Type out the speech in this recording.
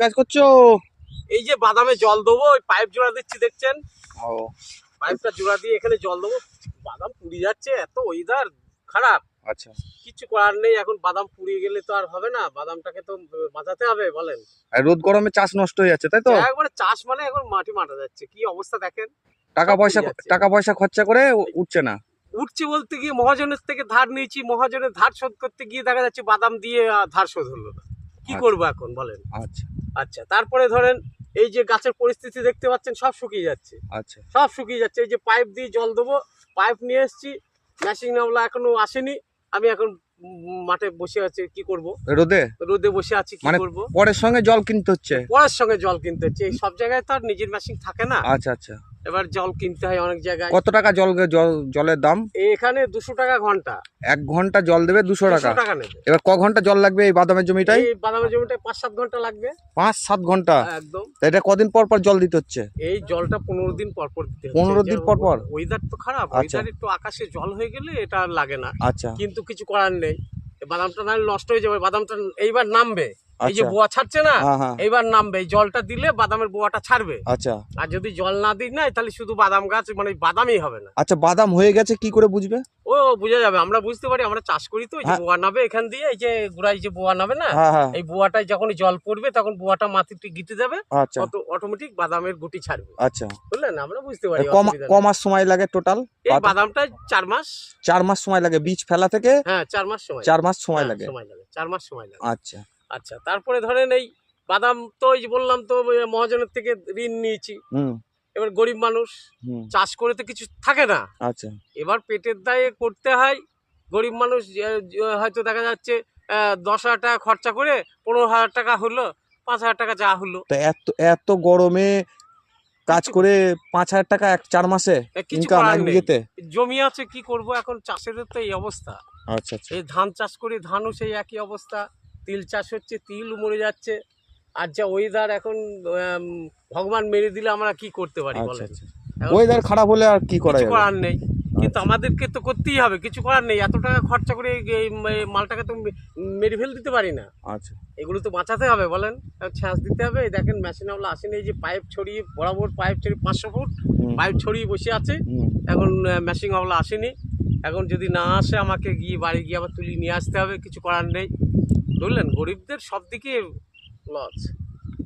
কাজ করছ? এই যে বাদামে জল দেবো ওই পাইপ জোড়া দিচ্ছি দেখছেন? ও। পাইপটা জোড়া দিয়ে এখানে জল দেবো। বাদাম পুড়ে যাচ্ছে এত ওয়েদার খারাপ। আচ্ছা। কিছু করার নেই এখন বাদাম পুড়িয়ে গেলে তো আর হবে না বাদামটাকে তো বাঁচাতে হবে বলেন। আর রোদ গরমে চাষ নষ্ট হয়ে যাচ্ছে তাই তো? একবারে চাষ মানে এখন মাটি মারা যাচ্ছে কি অবস্থা দেখেন? টাকা পয়সা টাকা পয়সা খরচা করে উঠছে না। উঠছে বলতে গিয়ে মহাজনের থেকে ধার নিয়েছি মহাজনের ধার শোধ করতে গিয়ে দেখা যাচ্ছে বাদাম দিয়ে ধার শোধ হলো না। কি আচ্ছা। করব এখন বলেন? আচ্ছা। আচ্ছা তারপরে ধরেন এই যে গাছের পরিস্থিতি দেখতে পাচ্ছেন সব শুকিয়ে যাচ্ছে। আচ্ছা। সব শুকিয়ে যাচ্ছে এই যে পাইপ দিয়ে জল দেবো পাইপ নিয়ে এসছি মেশিন নামলা এখনও আসেনি আমি এখন মাঠে বসে আছি কি করব? রোদে? রোদে বসে আছি কি মানে করব? পরের সঙ্গে জল কিনতে হচ্ছে? পরের সঙ্গে জল কিনতে হচ্ছে এই সব জায়গায় তো আর নিজের মেশিন থাকে না। আচ্ছা আচ্ছা। এবার জল কিনতে হয় অনেক জায়গায়। কত টাকা জল জল জলের দাম? এখানে দুশো টাকা ঘণ্টা। এক ঘণ্টা জল দেবে দুশো টাকা দুশো টাকা। নেবে। এবার ক ঘণ্টা জল লাগবে এই বাদামের জমিটাই এই বাদামের জমিটায় পাঁচ সাত ঘণ্টা লাগবে। পাঁচ সাত ঘণ্টা? একদম। এটা কদিন পর পর জল দিতে হচ্ছে? এই জলটা পনেরো দিন পর পর দিতে। 15 দিন পর পর? ওয়েদার তো খারাপ আচ্ছা। ওয়েদার একটু আকাশে জল হয়ে গেলে এটা লাগে না। আচ্ছা। কিন্তু কিছু করার নেই। এই বাদামটা না নষ্ট হয়ে যাবে। বাদামটা এইবার নামবে। এই যে আচ্ছা। বোয়া ছাড়ছে না হ্যাঁ হ্যাঁ। নামবে। এই জলটা দিলে বাদামের বোয়াটা ছাড়বে। আচ্ছা। আর যদি জল না দিই না তাহলে শুধু বাদাম গাছ মানে বাদামই হবে না। আচ্ছা বাদাম হয়ে গেছে কি করে বুঝবে? ও বোঝা যাবে। আমরা বুঝতে পারি আমরা চাষ করি তো হ্যাঁ। বোয়া নাবে এখান দিয়ে এই যে গোড়ায় যে বোয়া নাবে না এই বোয়াটায় যখন জল পড়বে তখন বোয়াটা মাটিতে গিতে যাবে আচ্ছা। অটোমেটিক বাদামের গুটি ছাড়বে। আচ্ছা। বুঝলেন আমরা বুঝতে পারি কম অসুবিধা নেই। ক মাস সময় লাগে টোটাল এই বাদামটা চার মাস। চার মাস সময় লাগে বীজ ফেলা থেকে? হ্যাঁ চার মাস সময় চার মাস সময় লাগে। সময় লাগে চার মাস সময় লাগে। আচ্ছা। আচ্ছা তারপরে ধরেন এই বাদাম তো এই যে বললাম তো মহাজনের থেকে ঋণ নিয়েছি। এবার গরিব মানুষ চাষ করে তো কিছু থাকে না। আচ্ছা। এবার পেটের দায়ে করতে হয় গরিব মানুষ হয়তো দেখা যাচ্ছে দশ হাজার টাকা খরচা করে পনেরো হাজার টাকা হলো পাঁচ হাজার টাকা যা হলো। এত এত গরমে কাজ করে পাঁচ হাজার টাকা এক চার মাসে কিছু ইনকাম জমি আছে কি করব? এখন চাষেদের তো এই অবস্থা। আচ্ছা আচ্ছা। এই ধান চাষ করে ধানও সেই একই অবস্থা। তিল চাষ হচ্ছে তিল মরে যাচ্ছে। আর যা ওয়েদার এখন ভগবান মেরে দিলে আমরা কি করতে পারি আচ্ছা বলেন আচ্ছা। ওয়েদার খারাপ হলে আর কি করা করার নেই। কিন্তু আমাদেরকে তো করতেই হবে কিছু করার নেই। এত টাকা খরচা করে এই- মালটাকে তো মেরে ফেল দিতে পারি না। আচ্ছা। এগুলো তো বাঁচাতে হবে বলেন। ছাঁচ দিতে হবে। দেখেন মেশিন আমলা আসেনি। এই যে পাইপ ছড়িয়ে বরাবর পাইপ ছড়িয়ে পাঁচশো ফুট পাইপ ছড়িয়ে বসে আছে। এখন মেশিন আমলা আসেনি। এখন যদি না আসে আমাকে গিয়ে বাড়ি গিয়ে আবার তুলি নিয়ে আসতে হবে। কিছু করার নেই। বুঝলেন গরিবদের সব দিকে লস